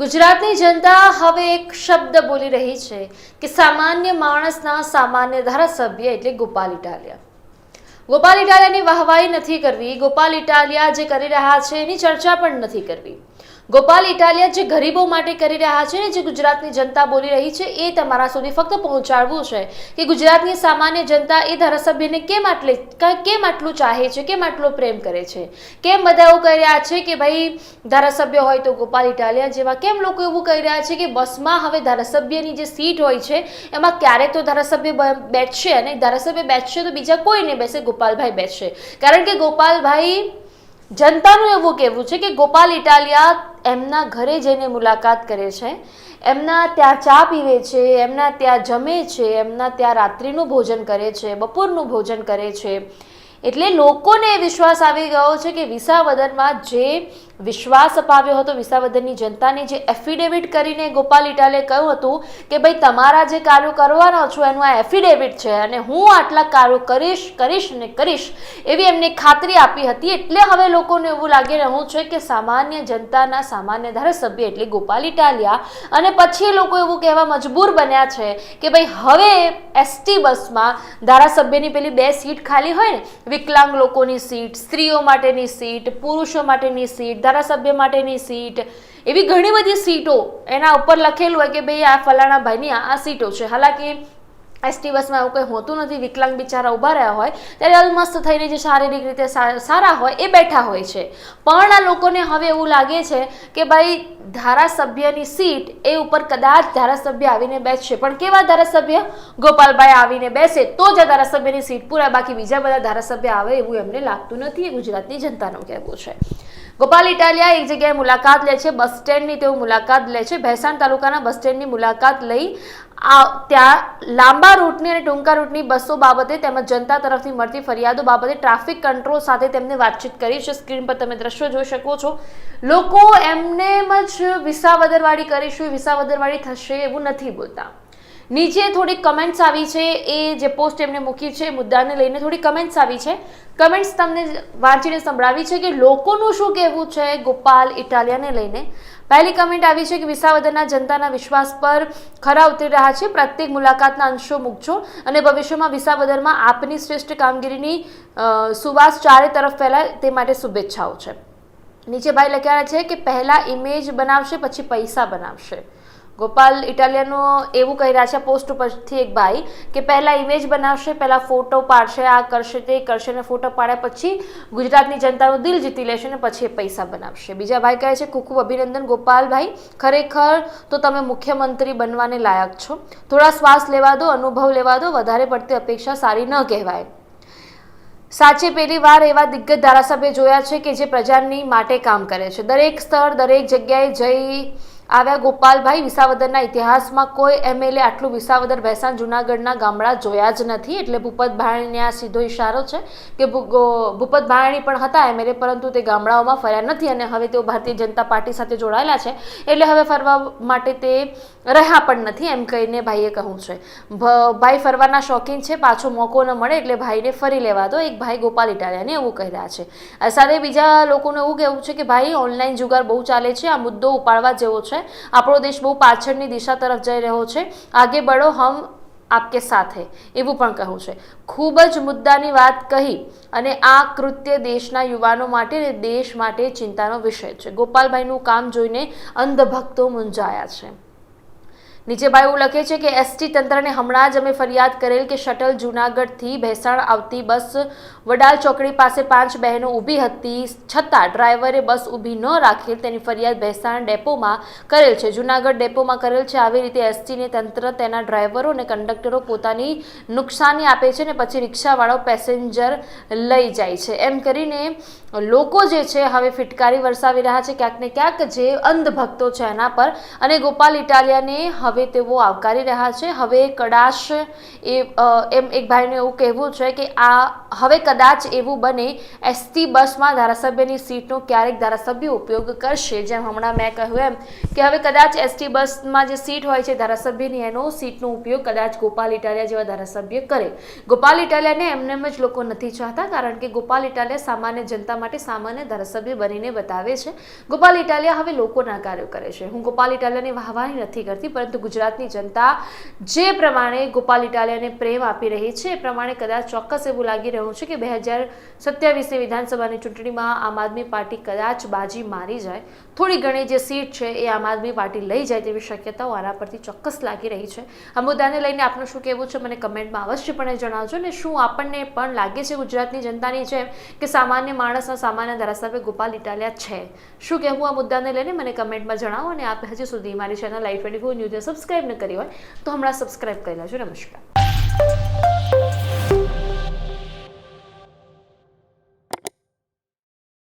ગુજરાતની જનતા હવે એક શબ્દ બોલી રહી છે કે સામાન્ય માણસના સામાન્ય ધારાસભ્ય એટલે ગોપાલ ઇટાલિયા. ગોપાલ ઇટાલિયાની વાહવાહી નથી કરવી. ગોપાલ ઇટાલિયા જે કરી રહ્યા છે એની ચર્ચા પણ નથી કરવી. ગોપાલ ઇટાલિયા જે ગરીબો માટે કરી રહ્યા છે ને જે ગુજરાતની જનતા બોલી રહી છે, એ તમારા સુધી ફક્ત પહોંચાડવું છે કે ગુજરાતની સામાન્ય જનતા એ ધારાસભ્યને કેમ આટલે કેમ આટલું ચાહે છે, કેમ આટલો પ્રેમ કરે છે? કેમ બધા એવું કહી રહ્યા છે કે ભાઈ, ધારાસભ્ય હોય તો ગોપાલ ઇટાલિયા જેવા કેમ લોકો એવું કહી રહ્યા છે કે બસમાં હવે ધારાસભ્યની જે સીટ હોય છે, એમાં ક્યારેક તો ધારાસભ્ય બેસશે અને ધારાસભ્ય બેસશે તો બીજા કોઈ નહીં બેસે, ગોપાલભાઈ બેસશે. કારણ કે ગોપાલભાઈ જનતાનું એવું કહેવું છે કે ગોપાલ ઇટાલિયા એમના ઘરે જઈને મુલાકાત કરે છે. એમના ત્યાં ચા પીવે છે, એમના ત્યાં જમે છે, એમના ત્યાં રાત્રિનું ભોજન કરે છે, બપોરનું ભોજન કરે છે. એટલે લોકોને વિશ્વાસ આવી ગયો છે કે વિસાવદરમાં જે વિશ્વાસ અપાવ્યો હતો વિસાવદરની જનતાને જે એફિડેવિટ કરીને ગોપાલ ઇટાલે કહ્યું હતું કે, ભાઈ, તમારા જે કાર્યો કરવાના છો, એનું આ એફિડેવિટ છે અને હું આટલા કાર્યો કરીશ કરીશ ને કરીશ એવી એમને ખાતરી આપી હતી. એટલે હવે લોકોને એવું લાગી રહ્યું છે કે સામાન્ય જનતાના સામાન્ય ધારાસભ્ય એટલે ગોપાલ ઇટાલિયા અને પછી લોકો એવું કહેવા મજબૂર બન્યા છે કે, ભાઈ, હવે એસટી બસમાં ધારાસભ્યની પેલી બે સીટ ખાલી હોય ને, વિકલાંગ લોકોની સીટ, સ્ત્રીઓ માટેની સીટ, પુરુષો માટેની સીટ ધારાસભ્ય માટેની સીટ, એવી ઘણી બધી સીટો એના ઉપર લખેલું હોય કે ભાઈ આ ફલાણા ભાઈની આ સીટો છે. હાલાકી એસટી બસમાં એવું કંઈ હોતું નથી. વિકલાંગ બિચારા ઊભા રહ્યા હોય, ત્યારે અલમસ્ત થઈને જે શારીરિક રીતે સારા હોય એ બેઠા હોય છે. પણ આ લોકોને હવે એવું લાગે છે કે ભાઈ ધારાસભ્યની સીટ એ ઉપર કદાચ ધારાસભ્ય આવીને બેસશે. પણ કેવા ધારાસભ્ય? ગોપાલભાઈ આવીને બેસે તો જ આ ધારાસભ્યની સીટ પૂરા બાકી બીજા બધા ધારાસભ્ય આવે એવું એમને લાગતું નથી. એ ગુજરાતની જનતાનું કહેવું છે. ગોપાલ ઇટાલિયા એક જગ્યાએ મુલાકાત લે છે, બસ સ્ટેન્ડની તેઓ મુલાકાત લે છે. ભેસાણ તાલુકાના બસ સ્ટેન્ડની મુલાકાત લઈ આ ત્યાં લાંબા રૂટની અને ટૂંકા રૂટની બસો બાબતે તેમજ જનતા તરફથી મળતી ફરિયાદો બાબતે ટ્રાફિક કંટ્રોલ સાથે તેમને વાતચીત કરી છે. સ્ક્રીન પર તમે દ્રશ્યો જોઈ શકો છો. લોકો એમને જ વિસાવદરવાળી કરીશું, વિસાવદરવાળી થશે એવું નથી બોલતા. નીચે થોડી કમેન્ટ્સ આવી છે, એ જે પોસ્ટ એમને મૂકી છે, મુદ્દાને લઈને થોડી કમેન્ટ્સ આવી છે. કમેન્ટ્સ તમને વાંચીને સંભળાવી છે કે લોકોનું શું કહેવું છે ગોપાલ ઇટાલિયાને લઈને. પહેલી કમેન્ટ આવી છે કે વિસાવદરના જનતાના વિશ્વાસ પર ખરા ઉતરી રહ્યા છે. પ્રત્યેક મુલાકાતના અંશો મૂકજો અને ભવિષ્યમાં વિસાવદરમાં આપની શ્રેષ્ઠ કામગીરીની સુવાસ ચારે તરફ ફેલાય તે માટે શુભેચ્છાઓ છે. નીચે ભાઈ લખ્યા છે કે પહેલાં ઇમેજ બનાવશે, પછી પૈસા બનાવશે. ગોપાલ ઇટાલિયનો એવું કહી રહ્યા છે, પોસ્ટ ઉપરથી એક ભાઈ કે પહેલા ઇમેજ બનાવશે, પહેલા ફોટો પાડશે, આ કરશે, તે કરશે ને ફોટો પાડ્યા પછી ગુજરાતની જનતાનું દિલ જીતી લેશે ને પછી એ પૈસા બનાવશે. બીજા ભાઈ કહે છે ખૂબ અભિનંદન ગોપાલભાઈ. ખરેખર તો તમે મુખ્યમંત્રી બનવાને લાયક છો. થોડા શ્વાસ લેવા દો, અનુભવ લેવા દો, વધારે પડતી અપેક્ષા સારી ન કહેવાય. સાચે પહેલી વાર એવા દિગ્ગજ ધારાસભ્ય જોયા છે કે જે પ્રજાની માટે કામ કરે છે. દરેક સ્થળ, દરેક જગ્યાએ જઈ આવ્યા ગોપાલભાઈ. વિસાવદરના ઇતિહાસમાં કોઈ એમએલએ આટલું વિસાવદર ભેસાણ જુનાગઢના ગામડા જોયા જ નથી. એટલે ભૂપત ભાણેને આ સીધો ઇશારો છે કે ભૂપત ભાણેણી પણ હતા એમએલએ પરંતુ તે ગામડાઓમાં ફર્યા નથી અને હવે તેઓ ભારતીય જનતા પાર્ટી સાથે જોડાયેલા છે. એટલે હવે ફરવા માટે તે રહ્યા પણ નથી એમ કહીને ભાઈએ કહ્યું છે. ભાઈ ફરવાના શોખીન છે, પાછો મોકો ન મળે એટલે ભાઈને ફરી લેવા દો. એક ભાઈ ગોપાલ ઇટાલિયાને એવું કહી રહ્યા છે. સાથે બીજા લોકોનું એવું કહેવું છે કે ભાઈ, ઓનલાઈન જુગાર બહુ ચાલે છે, આ મુદ્દો ઉપાડવા જેવો છે. આપણો દેશ બહુ પાછળની દિશા તરફ જઈ રહ્યો છે. આગે બળો હમ આપકે સાથે, એવું પણ કહ્યું છે. ખૂબ જ મુદ્દાની વાત કહી અને આ કૃત્ય દેશના યુવાનો માટે દેશ માટે ચિંતાનો વિષય છે. ગોપાલભાઈનું કામ જોઈને અંધભક્તો મૂંઝાયા છે. નીચે ભાઈ એવું લખે છે કે એસટી તંત્રને હમણાં જ અમે ફરિયાદ કરેલ કે શટલ જુનાગઢથી ભેસાણ આવતી બસ વડાલ ચોકડી પાસે પાંચ બહેનો ઊભી હતી, છતાં ડ્રાઈવરે બસ ઊભી ન રાખેલ તેની ફરિયાદ ભેસાણ ડેપોમાં કરેલ છે. જુનાગઢ ડેપોમાં કરેલ છે. આવી રીતે એસટીને તંત્ર તેના ડ્રાઈવરો અને કંડક્ટરો પોતાની નુકસાની આપે છે ને પછી રિક્ષાવાળો પેસેન્જર લઈ જાય છે. એમ કરીને લોકો જે છે હવે ફિટકારી વરસાવી રહ્યા છે. ક્યાંક ને ક્યાંક જે અંધભક્તો છે એના પર અને ગોપાલ ઇટાલિયાને હવે હવે તેઓ આવકારી રહ્યા છે. હવે કદાચ એ એમ એક ભાઈનું એવું કહેવું છે કે આ હવે કદાચ એવું બને એસટી બસમાં ધારાસભ્યની સીટનો ક્યારેક ધારાસભ્ય ઉપયોગ કરશે. જેમ હમણાં મેં કહ્યું એમ કે હવે કદાચ એસટી બસમાં જે સીટ હોય છે ધારાસભ્યની, એનો સીટનો ઉપયોગ કદાચ ગોપાલ ઇટાલિયા જેવા ધારાસભ્ય કરે. ગોપાલ ઇટાલિયાને એમને એમ જ લોકો નથી ચાહતા, કારણ કે ગોપાલ ઇટાલિયા સામાન્ય જનતા માટે સામાન્ય ધારાસભ્ય બનીને બતાવે છે. ગોપાલ ઇટાલિયા હવે લોકોના કાર્યો કરે છે. હું ગોપાલ ઇટાલિયાની વાહવાહી નથી કરતી, પરંતુ ગુજરાતની જનતા જે પ્રમાણે ગોપાલ ઇટાલિયાને પ્રેમ આપી રહી છે, એ પ્રમાણે કદાચ ચોક્કસ એવું લાગી રહ્યું છે કે બે હજાર સત્યાવીસની વિધાનસભાની ચૂંટણીમાં આમ આદમી પાર્ટી કદાચ બાજી મારી જાય. થોડી ઘણી જે સીટ છે, એ આમ આદમી પાર્ટી લઈ જાય તેવી શક્યતાઓ આના પરથી ચોક્કસ લાગી રહી છે. આ મુદ્દાને લઈને આપનું શું કહેવું છે, મને કમેન્ટમાં અવશ્યપણે જણાવજો ને શું આપણને પણ લાગે છે ગુજરાતની જનતાની જેમ કે સામાન્ય માણસના સામાન્ય ધારાસભ્ય ગોપાલ ઇટાલિયા છે. શું કહેવું આ મુદ્દાને લઈને, મને કમેન્ટમાં જણાવો અને આપ હજી સુધી મારી ચેનલ લાઈફ ટ્વેન્ટી ફોર ન્યૂઝને સબસ્ક્રાઈબ ન કરી હોય તો હમણાં સબસ્ક્રાઈબ કરી લેજો નમસ્કાર